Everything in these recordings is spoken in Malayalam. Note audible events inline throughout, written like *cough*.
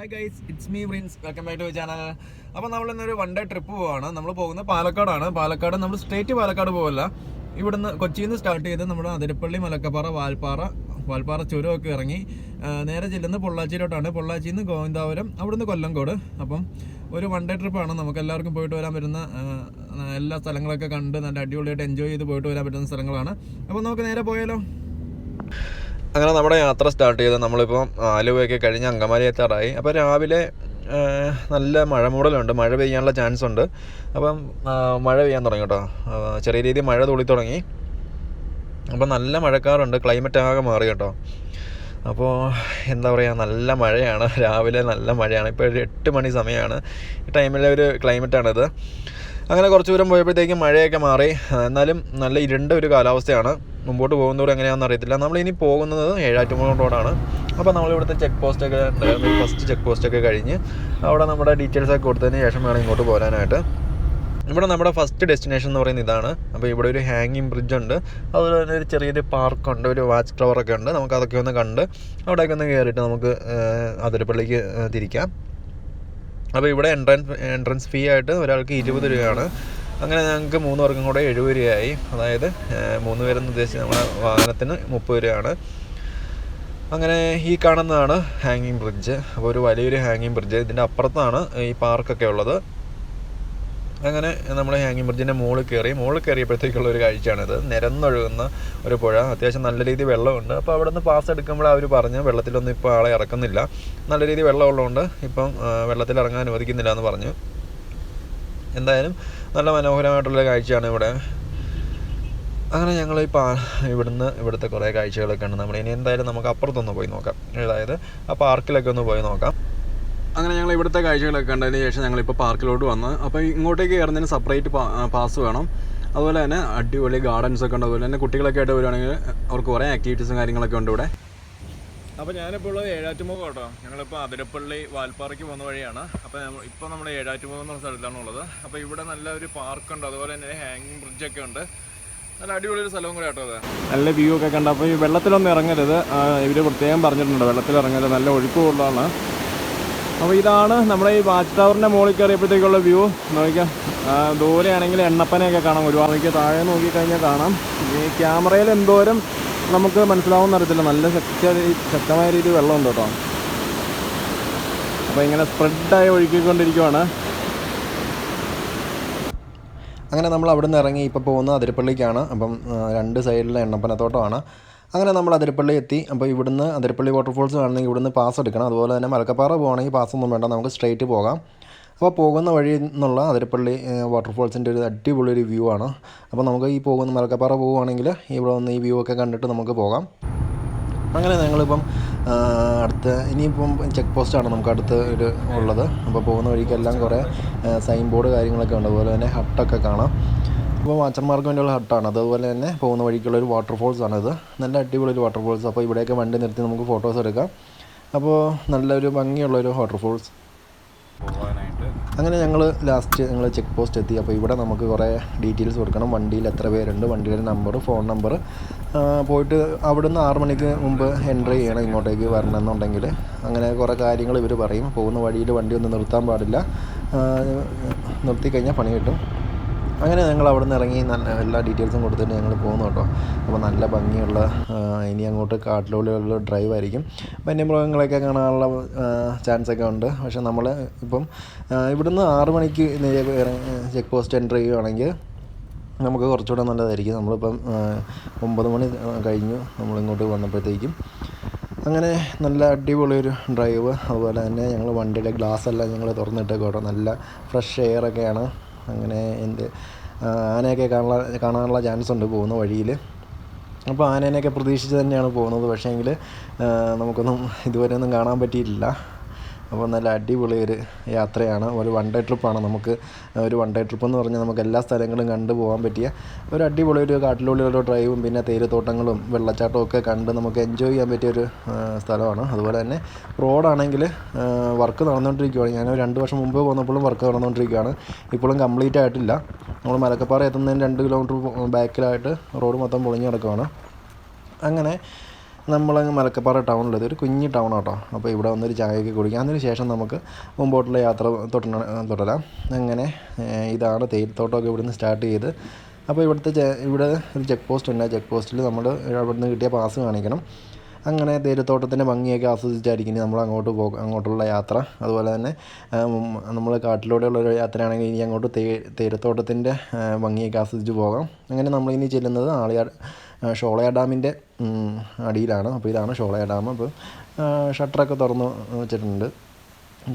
Hi guys it's me Prince welcome back to channel അപ്പോൾ നമ്മൾ ഇന്നൊരു വൺ ഡേ ട്രിപ്പ് പോവാണ്. നമ്മൾ പോകുന്നത് പാലക്കാടാണ്. പാലക്കാട് നമ്മൾ സ്ട്രേറ്റ് പാലക്കാട് പോകല്ല ഇവിടുന്ന് കൊച്ചിയിൽ നിന്ന് സ്റ്റാർട്ട് ചെയ്ത് നമ്മുടെ അതിരപ്പള്ളി മലക്കപ്പാറ വാൽപ്പാറ വാൽപ്പാറ ചുരമൊക്കെ ഇറങ്ങി നേരെ ചെല്ലുന്നത് പൊള്ളാച്ചിയിലോട്ടാണ്. പൊള്ളാച്ചിയിൽ നിന്ന് ഗോവിന്ദാപുരം അവിടുന്ന് കൊല്ലംകോട്. അപ്പം ഒരു വൺ ഡേ ട്രിപ്പാണ് നമുക്ക് എല്ലാവർക്കും പോയിട്ട് വരാൻ പറ്റുന്ന എല്ലാ സ്ഥലങ്ങളൊക്കെ കണ്ട് നല്ല അടിപൊളിയായിട്ട് എൻജോയ് ചെയ്ത് പോയിട്ട് വരാൻ പറ്റുന്ന സ്ഥലങ്ങളാണ്. അപ്പോൾ നമുക്ക് നേരെ പോയാലോ? അങ്ങനെ നമ്മുടെ യാത്ര സ്റ്റാർട്ട് ചെയ്ത് നമ്മളിപ്പോൾ ആലുവയൊക്കെ കഴിഞ്ഞ് അങ്കമാലി എത്താറായി. അപ്പോൾ രാവിലെ നല്ല മഴ മൂടലുണ്ട്. മഴ പെയ്യാനുള്ള ചാൻസ് ഉണ്ട്. അപ്പം മഴ പെയ്യാൻ തുടങ്ങി കേട്ടോ ചെറിയ രീതിയിൽ മഴ തുള്ളി തുടങ്ങി. അപ്പം നല്ല മഴക്കാറുണ്ട്. ക്ലൈമറ്റ് ആകെ മാറി കേട്ടോ. അപ്പോൾ എന്താ പറയുക നല്ല മഴയാണ്. *laughs* രാവിലെ നല്ല മഴയാണ്. ഇപ്പോൾ ഒരു എട്ട് മണി സമയമാണ് ഈ ടൈമിലെ ഒരു ക്ലൈമറ്റാണിത് അങ്ങനെ കുറച്ച് ദൂരം പോയപ്പോഴത്തേക്കും മഴയൊക്കെ മാറി. എന്നാലും നല്ല ഇരുണ്ട ഒരു കാലാവസ്ഥയാണ്. മുമ്പോട്ട് പോകുന്നതോടെ എങ്ങനെയാണെന്ന് അറിയത്തില്ല. നമ്മളിനി പോകുന്നത് ഏഴാറ്റുമുഖം റോഡാണ്. അപ്പോൾ നമ്മളിവിടുത്തെ ചെക്ക് പോസ്റ്റൊക്കെ ഫസ്റ്റ് ചെക്ക് പോസ്റ്റൊക്കെ കഴിഞ്ഞ് അവിടെ നമ്മുടെ ഡീറ്റെയിൽസ് ഒക്കെ കൊടുത്തതിന് ശേഷം വേണം ഇങ്ങോട്ട് പോരാനായിട്ട്. ഇവിടെ നമ്മുടെ ഫസ്റ്റ് ഡെസ്റ്റിനേഷൻ എന്ന് പറയുന്നത് ഇതാണ്. അപ്പോൾ ഇവിടെ ഒരു ഹാങ്ങിങ് ബ്രിഡ്ജ് ഉണ്ട്. അതുപോലെ തന്നെ ഒരു ചെറിയൊരു പാർക്കുണ്ട് ഒരു വാച്ച് ടവറൊക്കെ ഉണ്ട്. നമുക്ക് അതൊക്കെ ഒന്ന് കണ്ട് അവിടെയൊക്കെ ഒന്ന് കയറിയിട്ട് നമുക്ക് അതിരപ്പള്ളിക്ക് തിരിക്കാം. അപ്പോൾ ഇവിടെ എൻട്രൻസ് എൻട്രൻസ് ഫീ ആയിട്ട് ഒരാൾക്ക് ഇരുപത് രൂപയാണ്. അങ്ങനെ ഞങ്ങൾക്ക് മൂന്ന് പേർക്കും കൂടെ എഴുപത് രൂപയായി അതായത് മൂന്ന് പേരെന്ന് ഉദ്ദേശിച്ച് നമ്മുടെ വാഹനത്തിന് മുപ്പത് രൂപയാണ്. അങ്ങനെ ഈ കാണുന്നതാണ് ഹാങ്ങിങ് ബ്രിഡ്ജ്. അപ്പോൾ ഒരു വലിയൊരു ഹാങ്ങിങ് ബ്രിഡ്ജ്. ഇതിന്റെ അപ്പുറത്താണ് ഈ പാർക്കൊക്കെ ഉള്ളത്. അങ്ങനെ നമ്മൾ ഹാങ്ങിങ് ബ്രിഡ്ജിന്റെ മുകളിൽ കയറി മുകളിൽ കയറിയപ്പോഴത്തേക്കുള്ള ഒരു കാഴ്ചയാണിത്. നിരന്നൊഴുകുന്ന ഒരു പുഴ. അത്യാവശ്യം നല്ല രീതിയിൽ വെള്ളമുണ്ട്. അപ്പോൾ അവിടെ നിന്ന് പാസ് എടുക്കുമ്പോൾ അവർ പറഞ്ഞു വെള്ളത്തിലൊന്നും ഇപ്പോൾ ആളെ ഇറക്കുന്നില്ല. നല്ല രീതിയിൽ വെള്ളമുള്ളതുകൊണ്ട് ഇപ്പം വെള്ളത്തിൽ ഇറങ്ങാൻ അനുവദിക്കുന്നില്ല എന്ന് പറഞ്ഞു. എന്തായാലും നല്ല മനോഹരമായിട്ടുള്ള കാഴ്ചയാണ് ഇവിടെ. അങ്ങനെ ഞങ്ങൾ പാ ഇവിടുന്ന് ഇവിടുത്തെ കുറേ കാഴ്ചകളൊക്കെ ഉണ്ട് നമ്മൾ ഇനി എന്തായാലും നമുക്ക് അപ്പുറത്തൊന്ന് പോയി നോക്കാം. അതായത് ആ പാർക്കിലൊക്കെ ഒന്ന് പോയി നോക്കാം. അങ്ങനെ ഞങ്ങൾ ഇവിടുത്തെ കാഴ്ചകളൊക്കെ കണ്ടതിന് ശേഷം ഞങ്ങളിപ്പോൾ പാർക്കിലോട്ട് വന്ന് അപ്പോൾ ഇങ്ങോട്ടേക്ക് കയറുന്നതിന് സെപ്പറേറ്റ് പാസ് വേണം. അതുപോലെ തന്നെ അടിപൊളി ഗാർഡൻസ് ഒക്കെ ഉണ്ട്. അതുപോലെ തന്നെ കുട്ടികളൊക്കെ ആയിട്ട് വരുവാണെങ്കിൽ അവർക്ക് കുറേ ആക്ടിവിറ്റീസും കാര്യങ്ങളൊക്കെ ഉണ്ട് ഇവിടെ. അപ്പോൾ ഞാനിപ്പോൾ ഉള്ളത് ഏഴാറ്റുമുഖം കേട്ടോ. ഞങ്ങളിപ്പോൾ അതിരപ്പള്ളി വാൽപ്പാറയ്ക്ക് പോകുന്ന വഴിയാണ്. അപ്പോൾ ഇപ്പോൾ നമ്മൾ ഏഴാറ്റുമുഖം എന്നുള്ള സ്ഥലത്താണ് ഉള്ളത്. അപ്പോൾ ഇവിടെ നല്ല ഒരു പാർക്കുണ്ട്. അതുപോലെ തന്നെ ഹാങ്ങിങ് ബ്രിഡ്ജൊക്കെ ഉണ്ട്. നല്ല അടിപൊളി ഒരു സ്ഥലവും കൂടെ കേട്ടോ അത്. നല്ല വ്യൂ ഒക്കെ കണ്ട. അപ്പോൾ ഈ വെള്ളത്തിലൊന്നും ഇറങ്ങരുത്. ഇവർ പ്രത്യേകം പറഞ്ഞിട്ടുണ്ട്. വെള്ളത്തിൽ ഇറങ്ങരുത്. നല്ല ഒഴുക്കുള്ളതാണ്. അപ്പോൾ ഇതാണ് നമ്മുടെ ഈ വാച്ച് ടവറിന്റെ മുകളിൽ കയറിയപ്പോഴത്തേക്കുള്ള വ്യൂ നോക്കിയാൽ ദൂരെയാണെങ്കിൽ എണ്ണപ്പനയൊക്കെ കാണാം. ഒരുപാട് താഴെ നോക്കിക്കഴിഞ്ഞാൽ കാണാം. ഈ ക്യാമറയിൽ എന്തോരം നമുക്ക് മനസ്സിലാവുമെന്ന് അറിയത്തില്ല. നല്ല ശക്തി ശക്തമായ രീതിയിൽ വെള്ളമുണ്ട് കേട്ടോ. അപ്പോൾ ഇങ്ങനെ സ്പ്രെഡായി ഒഴുകിക്കൊണ്ടിരിക്കുവാണ്. അങ്ങനെ നമ്മൾ അവിടെ നിന്ന് ഇറങ്ങി ഇപ്പോൾ പോകുന്നത് അതിരപ്പള്ളിക്കാണ്. അപ്പം രണ്ട് സൈഡിലെ എണ്ണപ്പനത്തോട്ടമാണ്. അങ്ങനെ നമ്മൾ അതിരപ്പള്ളി എത്തി. അപ്പോൾ ഇവിടുന്ന് അതിരപ്പള്ളി വാട്ടർഫോൾസ് കാണണമെങ്കിൽ ഇവിടുന്ന് പാസ് എടുക്കണം. അതുപോലെ തന്നെ മലക്കപ്പാറ പോകണമെങ്കിൽ പാസ് ഒന്നും വേണ്ട. നമുക്ക് സ്ട്രെയിറ്റ് പോകാം. അപ്പോൾ പോകുന്ന വഴി നിന്നുള്ള അതിരപ്പള്ളി വാട്ടർഫോൾസിന്റെ ഒരു അടിപൊളി ഒരു വ്യൂ ആണ്. അപ്പോൾ നമുക്ക് ഈ പോകുന്ന മലക്കപ്പാറ പോവുകയാണെങ്കിൽ ഇവിടെ വന്ന് ഈ വ്യൂ ഒക്കെ കണ്ടിട്ട് നമുക്ക് പോകാം. അങ്ങനെ ഞങ്ങളിപ്പം അടുത്ത് ഇനിയിപ്പം ചെക്ക് പോസ്റ്റാണ് നമുക്ക് അടുത്ത് ഒരു ഉള്ളത്. അപ്പോൾ പോകുന്ന വഴിക്കെല്ലാം കുറേ സൈൻ ബോർഡ് കാര്യങ്ങളൊക്കെ ഉണ്ട്. അതുപോലെ തന്നെ ഹട്ടൊക്കെ കാണാം. അപ്പോൾ വാച്ചർമാർക്ക് വേണ്ടിയുള്ള ഹട്ടാണ് അതുപോലെ തന്നെ പോകുന്ന വഴിക്കുള്ള ഒരു വാട്ടർഫോൾസ് ആണിത് നല്ല അടിപൊളി ഒരു വാട്ടർഫോൾസ് അപ്പോൾ ഇവിടെയൊക്കെ വണ്ടി നിർത്തി നമുക്ക് ഫോട്ടോസ് എടുക്കാം. അപ്പോൾ നല്ലൊരു ഭംഗിയുള്ളൊരു വാട്ടർഫോൾസ് അങ്ങനെ ഞങ്ങൾ ലാസ്റ്റ് ഞങ്ങൾ ചെക്ക് പോസ്റ്റ് എത്തി. അപ്പോൾ ഇവിടെ നമുക്ക് കുറേ ഡീറ്റെയിൽസ് കൊടുക്കണം. വണ്ടിയിൽ എത്ര പേരുണ്ട് വണ്ടിയുടെ നമ്പർ ഫോൺ നമ്പർ പോയിട്ട് അവിടുന്ന് ആറ് മണിക്ക് മുമ്പ് എൻട്രി ചെയ്യണം ഇങ്ങോട്ടേക്ക് വരണമെന്നുണ്ടെങ്കിൽ അങ്ങനെ കുറേ കാര്യങ്ങൾ ഇവർ പറയും. പോകുന്ന വഴിയിൽ വണ്ടി ഒന്നും നിർത്താൻ പാടില്ല. നിർത്തിക്കഴിഞ്ഞാൽ നിർത്തി കഴിഞ്ഞാൽ പണി കിട്ടും. അങ്ങനെ ഞങ്ങൾ അവിടെ നിന്ന് ഇറങ്ങി നല്ല എല്ലാ ഡീറ്റെയിൽസും കൊടുത്തിട്ട് ഞങ്ങൾ പോകുന്നു കേട്ടോ. അപ്പോൾ നല്ല ഭംഗിയുള്ള ഇനി അങ്ങോട്ട് കാട്ടിലൂടെയുള്ള ഡ്രൈവ് ആയിരിക്കും. വന്യമൃഗങ്ങളെയൊക്കെ കാണാനുള്ള ചാൻസ് ഒക്കെ ഉണ്ട്. പക്ഷേ നമ്മൾ ഇപ്പം ഇവിടുന്ന് ആറ് മണിക്ക് ചെക്ക് പോസ്റ്റ് എന്റർ ചെയ്യുകയാണെങ്കിൽ നമുക്ക് കുറച്ചുകൂടെ നല്ലതായിരിക്കും. നമ്മളിപ്പം ഒമ്പത് മണി കഴിഞ്ഞു. നമ്മളിങ്ങോട്ട് വന്നപ്പോഴത്തേക്കും അങ്ങനെ നല്ല അടിപൊളി ഒരു ഡ്രൈവ് അതുപോലെ തന്നെ ഞങ്ങൾ വണ്ടിയുടെ ഗ്ലാസ് എല്ലാം ഞങ്ങൾ തുറന്നിട്ടൊക്കെ കേട്ടോ. നല്ല ഫ്രഷ് എയറൊക്കെയാണ് അങ്ങനെ ആ, ആനയൊക്കെ കാണാൻ കാണാനുള്ള ചാൻസ് ഉണ്ട് പോകുന്ന വഴിയിൽ. അപ്പോൾ ആനേനെയൊക്കെ പ്രതീക്ഷിച്ച് തന്നെയാണ് പോകുന്നത്. പക്ഷേങ്കിൽ നമുക്കൊന്നും ഇതുവരെ ഒന്നും കാണാൻ പറ്റിയിട്ടില്ല. അപ്പോൾ നല്ല അടിപൊളി ഒരു യാത്രയാണ്. ഒരു വൺ ഡേ ട്രിപ്പാണ് നമുക്ക് ഒരു വൺ ഡേ ട്രിപ്പ് എന്ന് പറഞ്ഞാൽ നമുക്ക് എല്ലാ സ്ഥലങ്ങളും കണ്ടു പോകാൻ പറ്റിയ ഒരു അടിപൊളി ഒരു കാട്ടിലൂടെയുള്ള ഡ്രൈവും പിന്നെ തേയിലത്തോട്ടങ്ങളും വെള്ളച്ചാട്ടവും ഒക്കെ കണ്ട് നമുക്ക് എൻജോയ് ചെയ്യാൻ പറ്റിയ ഒരു സ്ഥലമാണ്. അതുപോലെ തന്നെ റോഡാണെങ്കിൽ വർക്ക് നടന്നുകൊണ്ടിരിക്കുകയാണ് ഞാൻ രണ്ട് വർഷം മുമ്പ് പോന്നപ്പോഴും വർക്ക് നടന്നുകൊണ്ടിരിക്കുകയാണ്. ഇപ്പോഴും കംപ്ലീറ്റ് ആയിട്ടില്ല. നമ്മൾ മലക്കപ്പാറ എത്തുന്നതിന് രണ്ട് കിലോമീറ്റർ ബാക്കിലായിട്ട് റോഡ് മൊത്തം പൊളിഞ്ഞു കിടക്കുകയാണ് അങ്ങനെ നമ്മളങ്ങ് മലക്കപ്പാറ ടൗണിലെത്തി ഒരു കുഞ്ഞ് ടൗൺ ആട്ടോ. അപ്പോൾ ഇവിടെ വന്നൊരു ചായയൊക്കെ കുടിക്കാം. അതിന് ശേഷം നമുക്ക് മുമ്പോട്ടുള്ള യാത്ര തുടരണം തുടരാം അങ്ങനെ ഇതാണ് തേയിലത്തോട്ടമൊക്കെ ഇവിടുന്ന് സ്റ്റാർട്ട് ചെയ്ത്. അപ്പോൾ ഇവിടുത്തെ ഇവിടെ ഒരു ചെക്ക് പോസ്റ്റ് ഉണ്ട്. ആ ചെക്ക് പോസ്റ്റിൽ നമ്മൾ അവിടുന്ന് കിട്ടിയ പാസ് കാണിക്കണം. അങ്ങനെ തേയിലത്തോട്ടത്തിന്റെ ഭംഗിയൊക്കെ ആസ്വദിച്ചായിരിക്കും നമ്മൾ അങ്ങോട്ട് പോ അങ്ങോട്ടുള്ള യാത്ര. അതുപോലെ തന്നെ നമ്മൾ കാട്ടിലൂടെയുള്ള ഒരു യാത്രയാണെങ്കിൽ ഇനി അങ്ങോട്ട് തേ തേയിലത്തോട്ടത്തിന്റെ ഭംഗിയൊക്കെ ആസ്വദിച്ച് പോകാം. അങ്ങനെ നമ്മളിനി ചെല്ലുന്നത് ആളിയാർ ഷോളയ ഡാമിന്റെ അടിയിലാണ്. അപ്പോൾ ഇതാണ് ഷോളയ ഡാം. അപ്പോൾ ഷട്ടറൊക്കെ തുറന്ന് വെച്ചിട്ടുണ്ട്.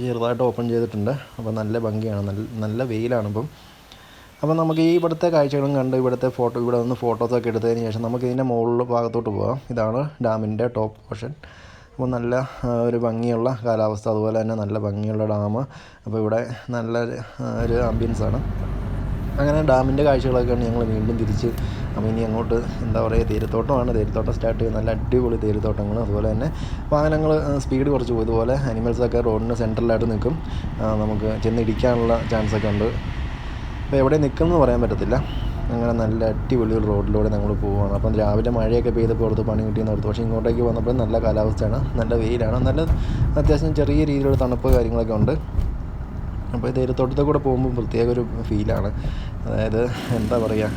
ചെറുതായിട്ട് ഓപ്പൺ ചെയ്തിട്ടുണ്ട്. അപ്പോൾ നല്ല ഭംഗിയാണ്. നല്ല നല്ല വെയിലാണ് ഇപ്പം. അപ്പോൾ നമുക്ക് ഈ ഇവിടുത്തെ കാഴ്ചകളും കണ്ട് ഇവിടുത്തെ ഫോട്ടോ ഇവിടെ നിന്ന് ഫോട്ടോസൊക്കെ എടുത്തതിന് ശേഷം നമുക്ക് ഇതിന്റെ മുകളിൽ ഭാഗത്തോട്ട് പോകാം ഇതാണ് ഡാമിന്റെ ടോപ്പ് പോർഷൻ. അപ്പോൾ നല്ല ഒരു ഭംഗിയുള്ള കാലാവസ്ഥ. അതുപോലെ തന്നെ നല്ല ഭംഗിയുള്ള ഡാം. അപ്പോൾ ഇവിടെ നല്ല ഒരു ആംബിയൻസ് ആണ് അങ്ങനെ ഡാമിന്റെ കാഴ്ചകളൊക്കെയാണ് ഞങ്ങൾ വീണ്ടും തിരിച്ച് അപ്പോൾ ഇനി അങ്ങോട്ട് എന്താ പറയുക തേയിലത്തോട്ടമാണ് തേയിലത്തോട്ടം സ്റ്റാർട്ട് ചെയ്ത് നല്ല അടിപൊളി തേരുത്തോട്ടങ്ങൾ അതുപോലെ തന്നെ വാഹനങ്ങൾ സ്പീഡ് കുറച്ച് പോയി. ഇതുപോലെ അനിമൽസൊക്കെ റോഡിന് സെന്ററിലായിട്ട് നിൽക്കും. നമുക്ക് ചെന്ന് ഇടിക്കാനുള്ള ചാൻസൊക്കെ ഉണ്ട്. അപ്പോൾ എവിടെ നിൽക്കുമെന്ന് പറയാൻ പറ്റത്തില്ല. അങ്ങനെ നല്ല അടിപൊളി ഒരു റോഡിലൂടെ ഞങ്ങൾ പോവുകയാണ്. അപ്പം രാവിലെ മഴയൊക്കെ പെയ്തപ്പോൾ ഓർത്ത് പണി കിട്ടിയെന്ന് അടുത്ത് പക്ഷേ ഇങ്ങോട്ടേക്ക് വന്നപ്പോൾ നല്ല കാലാവസ്ഥയാണ്. നല്ല വെയിലാണ്. നല്ല അത്യാവശ്യം ചെറിയ രീതിയിലുള്ള തണുപ്പ് കാര്യങ്ങളൊക്കെ ഉണ്ട്. അപ്പോൾ ഈ തേയിലത്തോട്ടത്തിൽ കൂടെ പോകുമ്പോൾ പ്രത്യേക ഒരു ഫീലാണ്. അതായത് എന്താ പറയുക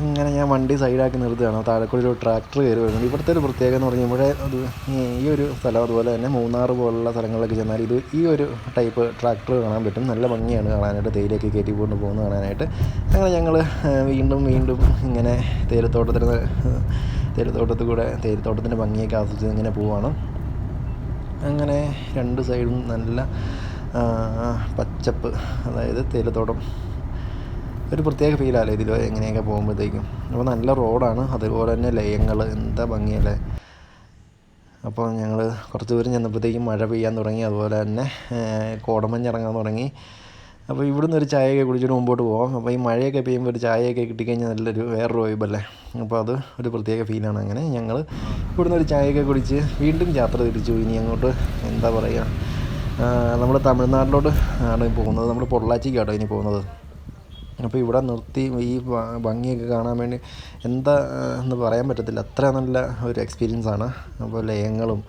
അങ്ങനെ ഞാൻ വണ്ടി സൈഡാക്കി നിർത്തുകയാണ്. താഴെക്കൂടി ഒരു ട്രാക്ടർ കയറി വരുന്നുണ്ട്. ഇവിടുത്തെ ഒരു പ്രത്യേകത എന്ന് പറഞ്ഞാൽ ഇവിടെ അത് ഈ- ഒരു സ്ഥലം അതുപോലെ തന്നെ മൂന്നാർ പോലുള്ള സ്ഥലങ്ങളിലൊക്കെ ചെന്നാൽ ഇത് ഈ ഒരു ടൈപ്പ് ട്രാക്ടർ കാണാൻ പറ്റും. നല്ല ഭംഗിയാണ് കാണാനായിട്ട്. തേയിലയൊക്കെ കയറ്റി കൊണ്ട് പോകുന്നത് കാണാനായിട്ട്. അങ്ങനെ ഞങ്ങൾ വീണ്ടും വീണ്ടും ഇങ്ങനെ തേയിലത്തോട്ടത്തിൽ തേയിലത്തോട്ടത്തിൽ കൂടെ തേയിലത്തോട്ടത്തിന്റെ ഭംഗിയൊക്കെ ആസ്വദിച്ച് ഇങ്ങനെ പോവാണ്. അങ്ങനെ രണ്ട് സൈഡും നല്ല പച്ചപ്പ് അതായത് തേയിലത്തോട്ടം. ഒരു പ്രത്യേക ഫീലാണ് ഇതിൽ എങ്ങനെയൊക്കെ പോകുമ്പോഴത്തേക്കും. അപ്പോൾ നല്ല റോഡാണ് അതുപോലെ തന്നെ ലയങ്ങൾ എന്താ ഭംഗിയല്ലേ. അപ്പോൾ ഞങ്ങൾ കുറച്ച് ദൂരം ചെന്നപ്പോഴത്തേക്കും മഴ പെയ്യാൻ തുടങ്ങി അതുപോലെ തന്നെ കോടമഞ്ഞിറങ്ങാൻ തുടങ്ങി. അപ്പോൾ ഇവിടുന്ന് ഒരു ചായയൊക്കെ കുടിച്ചിട്ട് മുമ്പോട്ട് പോകാം അപ്പോൾ ഈ മഴയൊക്കെ പെയ്യുമ്പോൾ ഒരു ചായയൊക്കെ കിട്ടിക്കഴിഞ്ഞാൽ നല്ലൊരു വേറൊരു വൈബല്ലേ. അപ്പോൾ അത് ഒരു പ്രത്യേക ഫീലാണ് അങ്ങനെ ഞങ്ങൾ ഇവിടുന്ന് ഒരു ചായയൊക്കെ കുടിച്ച് വീണ്ടും യാത്ര തിരിച്ചു. ഇനി അങ്ങോട്ട് എന്താ പറയുക നമ്മൾ തമിഴ്നാട്ടിലോട്ട് ആണ് പോകുന്നത്. നമ്മൾ പൊള്ളാച്ചിക്കാട്ടോ ഇനി പോകുന്നത്. അപ്പോൾ ഇവിടെ നിർത്തി ഈ ഭംഗിയൊക്കെ കാണാൻ വേണ്ടി എന്താ എന്ന് പറയാൻ പറ്റത്തില്ല. അത്ര നല്ല ഒരു എക്സ്പീരിയൻസ് ആണ്. അപ്പോൾ ലയങ്ങളും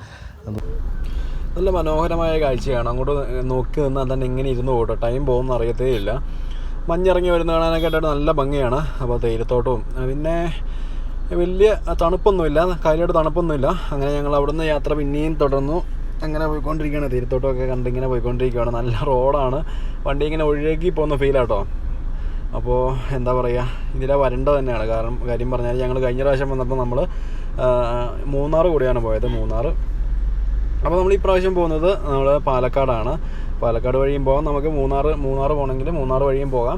നല്ല മനോഹരമായ കാഴ്ചയാണ്. അങ്ങോട്ട് നോക്കി നിന്നാൽ തന്നെ ഇങ്ങനെ ഇരുന്ന് പോകട്ടോ. ടൈം പോകുന്ന അറിയത്തേ ഇല്ല മഞ്ഞിറങ്ങി വരുന്ന കാണാനൊക്കെ നല്ല ഭംഗിയാണ്. അപ്പോൾ തേയിലത്തോട്ടവും. പിന്നെ വലിയ തണുപ്പൊന്നുമില്ല. കാര്യമായിട്ട് തണുപ്പൊന്നുമില്ല. അങ്ങനെ ഞങ്ങൾ അവിടുന്ന് യാത്ര പിന്നെയും തുടർന്നു. അങ്ങനെ പോയിക്കൊണ്ടിരിക്കുകയാണ്. തിരുത്തോട്ടമൊക്കെ കണ്ട് ഇങ്ങനെ പോയിക്കൊണ്ടിരിക്കുകയാണ്. നല്ല റോഡാണ്. വണ്ടി ഇങ്ങനെ ഒഴുകി പോകുന്ന ഫീലാട്ടോ അപ്പോൾ എന്താ പറയുക ഇതിലെ വരണ്ട തന്നെയാണ്. കാരണം കാര്യം പറഞ്ഞാൽ ഞങ്ങൾ കഴിഞ്ഞ പ്രാവശ്യം വന്നപ്പോൾ നമ്മൾ മൂന്നാർ കൂടിയാണ് പോയത് മൂന്നാർ അപ്പോൾ നമ്മൾ ഈ പ്രാവശ്യം പോകുന്നത് നമ്മൾ പാലക്കാടാണ്. പാലക്കാട് വഴിയും പോകാം. നമുക്ക് മൂന്നാർ മൂന്നാർ പോകണമെങ്കിൽ മൂന്നാർ വഴിയും പോകാം.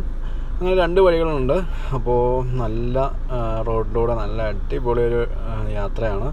അങ്ങനെ രണ്ട് വഴികളുണ്ട്. അപ്പോൾ നല്ല റോഡിലൂടെ നല്ല അടിപൊളി ഒരു യാത്രയാണ്.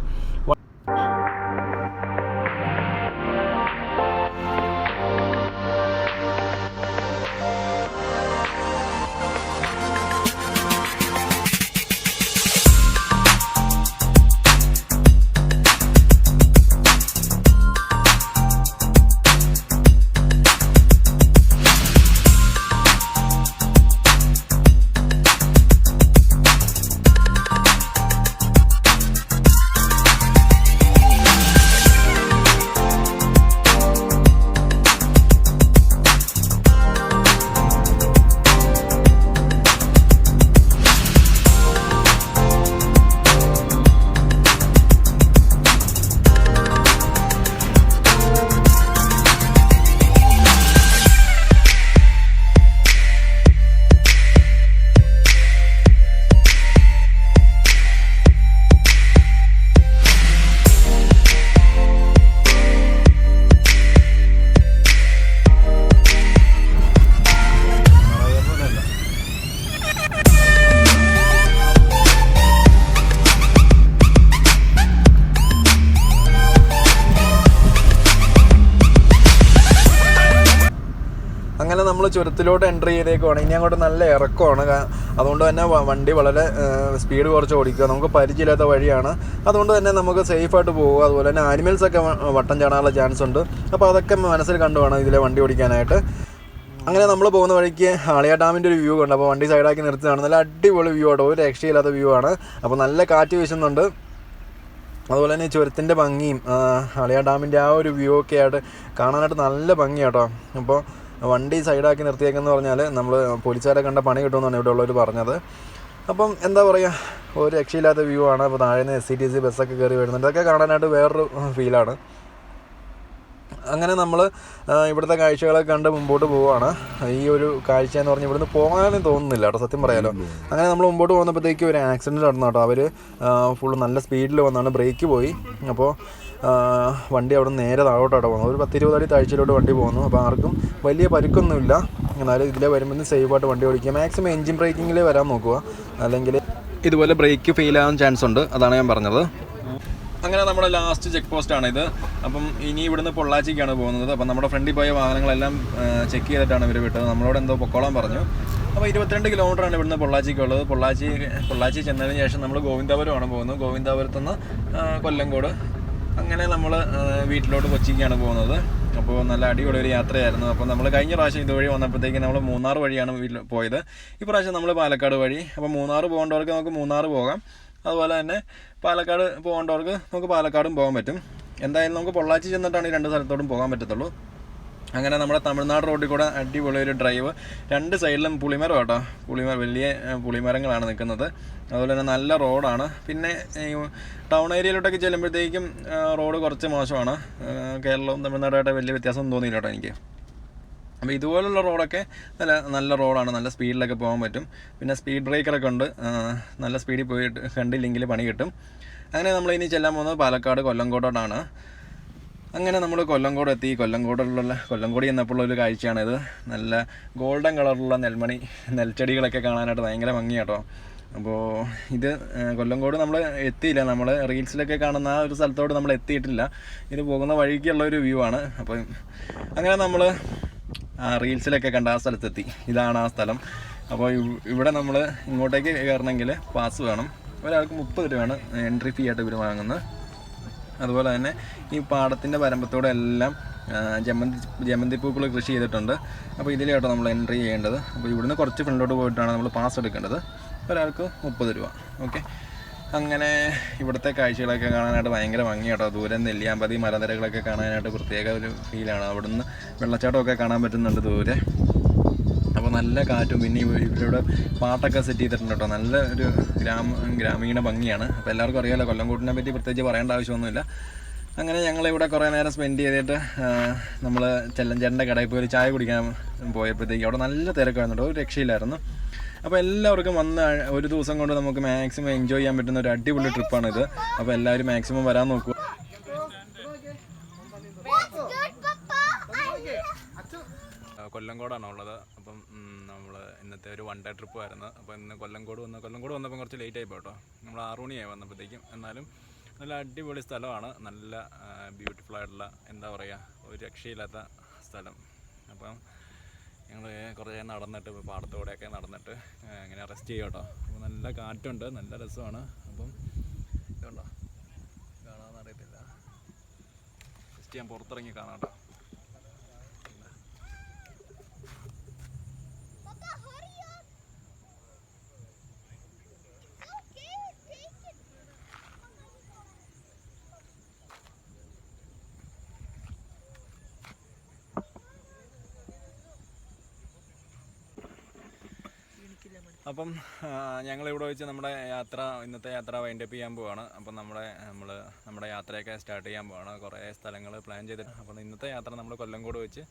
ചുരത്തിലോട്ട് എന്റർ ചെയ്തേക്കുവാണ്. ഇനി അങ്ങോട്ട് നല്ല ഇറക്കമാണ്. അതുകൊണ്ട് തന്നെ വണ്ടി വളരെ സ്പീഡ് കുറച്ച് ഓടിക്കുക. നമുക്ക് പരിചയമില്ലാത്ത വഴിയാണ്. അതുകൊണ്ട് തന്നെ നമുക്ക് സേഫായിട്ട് പോകുക അതുപോലെ തന്നെ ആനിമൽസ് ഒക്കെ വട്ടം ചാടാനുള്ള ചാൻസ് ഉണ്ട്. അപ്പോൾ അതൊക്കെ മനസ്സിൽ കണ്ടു വേണം ഇതിലെ വണ്ടി ഓടിക്കാനായിട്ട്. അങ്ങനെ നമ്മൾ പോകുന്ന വഴിക്ക് ആളിയ ഡാമിന്റെ ഒരു വ്യൂ ഉണ്ട് അപ്പോൾ വണ്ടി സൈഡാക്കി നിർത്തുകയാണ് നല്ല അടിപൊളി വ്യൂ ആട്ടോ. ഒരു രക്ഷയില്ലാത്ത വ്യൂ ആണ്. അപ്പോൾ നല്ല കാറ്റ് വീശുന്നുണ്ട്. അതുപോലെ തന്നെ ചുരത്തിന്റെ ഭംഗിയും ആളിയ ഡാമിന്റെ ആ ഒരു വ്യൂ ഒക്കെ ആയിട്ട് കാണാനായിട്ട് നല്ല ഭംഗിയാട്ടോ. അപ്പോൾ വണ്ടി സൈഡാക്കി നിർത്തിയേക്കെന്ന് പറഞ്ഞാൽ നമ്മൾ പോലീസുകാരെ കണ്ട പണി കിട്ടുമെന്നാണ് ഇവിടെ ഉള്ളവർ പറഞ്ഞത്. അപ്പം എന്താ പറയുക ഒരു രക്ഷയില്ലാത്ത വ്യൂ ആണ്. അപ്പോൾ താഴെ നിന്ന് എസ് സി ടി സി ബസ്സൊക്കെ കയറി വരുന്നുണ്ട്. ഇതൊക്കെ കാണാനായിട്ട് വേറൊരു ഫീലാണ്. അങ്ങനെ നമ്മൾ ഇവിടുത്തെ കാഴ്ചകളൊക്കെ കണ്ട് മുമ്പോട്ട് പോവുകയാണ് ഈ ഒരു കാഴ്ച എന്ന് പറഞ്ഞാൽ ഇവിടുന്ന് പോകാനും തോന്നുന്നില്ല കേട്ടോ സത്യം പറയാലോ. അങ്ങനെ നമ്മൾ മുമ്പോട്ട് പോകുന്നപ്പോഴത്തേക്ക് ഒരു ആക്സിഡന്റ് നടന്നു കേട്ടോ. അവർ ഫുള്ള് നല്ല സ്പീഡിൽ വന്നാണ്. ബ്രേക്ക് പോയി. അപ്പോൾ വണ്ടി അവിടെ നേരെ താഴോട്ടാണ് പോകുന്നത്. ഒരു പത്തിരുപത് അടി താഴ്ചയിലോട്ട് വണ്ടി പോകുന്നു. അപ്പോൾ ആർക്കും വലിയ പരുക്കൊന്നുമില്ല. എന്നാലും ഇതിലെ വരുമ്പോൾ സേഫായിട്ട് വണ്ടി ഓടിക്കുക. മാക്സിമം എഞ്ചിൻ ബ്രേക്കിങ്ങിൽ വരാൻ നോക്കുക. അല്ലെങ്കിൽ ഇതുപോലെ ബ്രേക്ക് ഫെയിൽ ആകാൻ ചാൻസ് ഉണ്ട്. അതാണ് ഞാൻ പറഞ്ഞത്. അങ്ങനെ നമ്മുടെ ലാസ്റ്റ് ചെക്ക് ആണ് ഇത്. അപ്പം ഇനി ഇവിടുന്ന് പൊള്ളാച്ചിക്കാണ് പോകുന്നത്. അപ്പം നമ്മുടെ ഫ്രണ്ടിൽ പോയ വാഹനങ്ങളെല്ലാം ചെക്ക് ചെയ്തിട്ടാണ് ഇവർ വിട്ടത്. നമ്മളോട് എന്തോ പൊക്കോളാൻ പറഞ്ഞു. അപ്പോൾ ഇരുപത്തിരണ്ട് കിലോമീറ്റർ ആണ് ഇവിടുന്ന് പൊള്ളാച്ചിക്കുള്ളത്. പൊള്ളാച്ചി പൊള്ളാച്ചി ചെന്നതിന് ശേഷം നമ്മൾ ഗോവിന്ദാപുരമാണ് പോകുന്നത്. ഗോവിന്ദാപുരത്തുനിന്ന് കൊല്ലങ്കോട് അങ്ങനെ നമ്മൾ വീട്ടിലോട്ട് കൊച്ചിക്കാണ് പോകുന്നത്. അപ്പോൾ നല്ല അടിപൊളി ഒരു യാത്രയായിരുന്നു. അപ്പോൾ നമ്മൾ കഴിഞ്ഞ പ്രാവശ്യം ഇതുവഴി വന്നപ്പോഴത്തേക്ക് നമ്മൾ മൂന്നാർ വഴിയാണ് വീട്ടിൽ പോയത്. ഈ പ്രാവശ്യം നമ്മൾ പാലക്കാട് വഴി. അപ്പോൾ മൂന്നാർ പോകേണ്ടവർക്ക് നമുക്ക് മൂന്നാർ പോകാം. അതുപോലെ തന്നെ പാലക്കാട് പോകേണ്ടവർക്ക് നമുക്ക് പാലക്കാടും പോകാൻ പറ്റും. എന്തായാലും നമുക്ക് പൊള്ളാച്ചി ചെന്നിട്ടാണ് ഈ രണ്ട് സ്ഥലത്തോടും പോകാൻ പറ്റത്തുള്ളൂ. അങ്ങനെ നമ്മുടെ തമിഴ്നാട് റോഡിൽ കൂടെ അടിപൊളി ഒരു ഡ്രൈവ് രണ്ട് സൈഡിലും പുളിമരം കേട്ടോ പുളിമരം വലിയ പുളിമരങ്ങളാണ് നിൽക്കുന്നത്. അതുപോലെ തന്നെ നല്ല റോഡാണ്. പിന്നെ ടൗൺ ഏരിയയിലോട്ടൊക്കെ ചെല്ലുമ്പോഴത്തേക്കും റോഡ് കുറച്ച് മോശമാണ്. കേരളവും തമിഴ്നാടുമായിട്ട് വലിയ വ്യത്യാസം തോന്നിയില്ല കേട്ടോ എനിക്ക്. അപ്പോൾ ഇതുപോലുള്ള റോഡൊക്കെ നല്ല നല്ല റോഡാണ്. നല്ല സ്പീഡിലൊക്കെ പോകാൻ പറ്റും. പിന്നെ സ്പീഡ് ബ്രേക്കറൊക്കെ ഉണ്ട്. നല്ല സ്പീഡിൽ പോയിട്ട് കണ്ടില്ലെങ്കിൽ പണി കിട്ടും. അങ്ങനെ നമ്മൾ ഇനി ചെല്ലാൻ പോകുന്നത് പാലക്കാട് കൊല്ലങ്കോട്ടോട്ടാണ് അങ്ങനെ നമ്മൾ കൊല്ലംകോട് എത്തി. കൊല്ലംകോടുള്ള കൊല്ലംകോടി എന്നപ്പോൾ ഒരു കാഴ്ചയാണിത് നല്ല ഗോൾഡൻ കളറുള്ള നെൽമണി നെൽച്ചെടികളൊക്കെ കാണാനായിട്ട് ഭയങ്കര ഭംഗിയാട്ടോ. അപ്പോൾ ഇത് കൊല്ലംകോട് നമ്മൾ എത്തിയില്ല. നമ്മൾ റീൽസിലൊക്കെ കാണുന്ന ആ ഒരു സ്ഥലത്തോട് നമ്മൾ എത്തിയിട്ടില്ല. ഇത് പോകുന്ന വഴിക്കുള്ള ഒരു വ്യൂ ആണ്. അപ്പോൾ അങ്ങനെ നമ്മൾ റീൽസിലൊക്കെ കണ്ട ആ സ്ഥലത്തെത്തി. ഇതാണ് ആ സ്ഥലം. അപ്പോൾ ഇവിടെ നമ്മൾ ഇങ്ങോട്ടേക്ക് കയറണമെങ്കിൽ പാസ് വേണം. ഒരാൾക്ക് മുപ്പത് രൂപയാണ് എൻട്രി ഫീ ആയിട്ട് ഇവർ വാങ്ങുന്നത്. അതുപോലെ തന്നെ ഈ പാടത്തിന്റെ വരമ്പത്തോടെ എല്ലാം ജമന്തി ജമന്തി പൂക്കൾ കൃഷി ചെയ്തിട്ടുണ്ട്. അപ്പോൾ ഇതിലാട്ടോ നമ്മൾ എൻട്രി ചെയ്യേണ്ടത്. അപ്പോൾ ഇവിടുന്ന് കുറച്ച് ഫ്രണ്ടിലോട്ട് പോയിട്ടാണ് നമ്മൾ പാസ് എടുക്കേണ്ടത്. ഒരാൾക്ക് മുപ്പത് രൂപ. ഓക്കെ അങ്ങനെ ഇവിടുത്തെ കാഴ്ചകളൊക്കെ കാണാനായിട്ട് ഭയങ്കര ഭംഗിയാട്ടോ. ദൂരം നെല്ലിയാമ്പതി മലനിരകളൊക്കെ കാണാനായിട്ട് പ്രത്യേക ഒരു ഫീലാണ് അവിടുന്ന് വെള്ളച്ചാട്ടമൊക്കെ കാണാൻ പറ്റുന്നുണ്ട് ദൂരെ. അപ്പോൾ നല്ല കാറ്റും പിന്നെ ഇവ- ഇവരിവിടെ പാട്ടൊക്കെ സെറ്റ് ചെയ്തിട്ടുണ്ട് കേട്ടോ. നല്ല ഒരു ഗ്രാമ ഗ്രാമീണ ഭംഗിയാണ്. അപ്പോൾ എല്ലാവർക്കും അറിയാമല്ലോ കൊല്ലംകോട്ടിനെ പറ്റി പ്രത്യേകിച്ച് പറയേണ്ട ആവശ്യമൊന്നുമില്ല. അങ്ങനെ ഞങ്ങളിവിടെ കുറേ നേരം സ്പെൻഡ് ചെയ്തിട്ട് നമ്മൾ ചെല്ലഞ്ചേട്ടന്റെ കടയിൽ പോയി ചായ കുടിക്കാൻ പോയപ്പോഴത്തേക്ക് അവിടെ നല്ല തിരക്കായിരുന്നു ഒരു രക്ഷയില്ലായിരുന്നു. അപ്പോൾ എല്ലാവർക്കും വന്ന് ഒരു ദിവസം കൊണ്ട് നമുക്ക് മാക്സിമം എൻജോയ് ചെയ്യാൻ പറ്റുന്ന ഒരു അടിപൊളി ട്രിപ്പാണിത് അപ്പോൾ എല്ലാവരും മാക്സിമം വരാൻ നോക്കുക കൊല്ലങ്കോടാണ് ഉള്ളത് അപ്പം നമ്മൾ ഇന്നത്തെ ഒരു വൺ ഡേ ട്രിപ്പ് ആയിരുന്നു. അപ്പോൾ ഇന്ന് കൊല്ലംകോട് വന്ന് കൊല്ലംകോട് വന്നപ്പോൾ കുറച്ച് ലേറ്റ് ആയി പോട്ടോ. നമ്മൾ ആറു മണിയായി വന്നപ്പോഴത്തേക്കും. എന്നാലും നല്ല അടിപൊളി സ്ഥലമാണ്. നല്ല ബ്യൂട്ടിഫുൾ ആയിട്ടുള്ള എന്താ പറയുക ഒരു രക്ഷയില്ലാത്ത സ്ഥലം. അപ്പം ഞങ്ങൾ കുറേ നടന്നിട്ട് പാടത്തോടെയൊക്കെ നടന്നിട്ട് ഇങ്ങനെ റെസ്റ്റ് ചെയ്യും കേട്ടോ അപ്പോൾ നല്ല കാറ്റുണ്ട്. നല്ല രസമാണ്. അപ്പം ഇതുണ്ടോ? കാണാമെന്നറിയത്തില്ല ജസ്റ്റ് ഞാൻ പുറത്തിറങ്ങി കാണാം കേട്ടോ. അപ്പം ഞങ്ങൾ ഇവിടെ വെച്ച് നമ്മുടെ യാത്ര ഇന്നത്തെ യാത്ര വൈൻഡപ്പ് ചെയ്യാൻ പോവാണ്. അപ്പം നമ്മുടെ നമ്മൾ നമ്മുടെ യാത്രയൊക്കെ സ്റ്റാർട്ട് ചെയ്യാൻ പോവാണ്. കുറേ സ്ഥലങ്ങൾ പ്ലാൻ ചെയ്തിട്ടുണ്ട് അപ്പം ഇന്നത്തെ യാത്ര നമ്മൾ കൊല്ലംകോട് വെച്ച്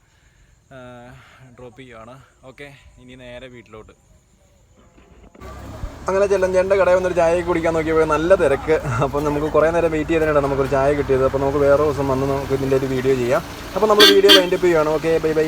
ഡ്രോപ്പ് ചെയ്യുവാണ്. ഓക്കെ ഇനി നേരെ വീട്ടിലോട്ട്. അങ്ങനെ ചെല്ലഞ്ചേന്റെ കടയിൽ വന്നൊരു ചായ കുടിക്കാൻ നോക്കിയപ്പോൾ നല്ല തിരക്ക്. അപ്പോൾ നമുക്ക് കുറേ നേരം വെയിറ്റ് ചെയ്തതിനാണ് നമുക്കൊരു ചായ കിട്ടിയത്. അപ്പോൾ നമുക്ക് വേറെ ദിവസം വന്ന് നമുക്ക് ഇതിന്റെ ഒരു വീഡിയോ ചെയ്യാം. അപ്പോൾ നമ്മൾ വീഡിയോ വൈൻഡപ്പ് ചെയ്യുകയാണ് ഓക്കെ ബൈ ബൈ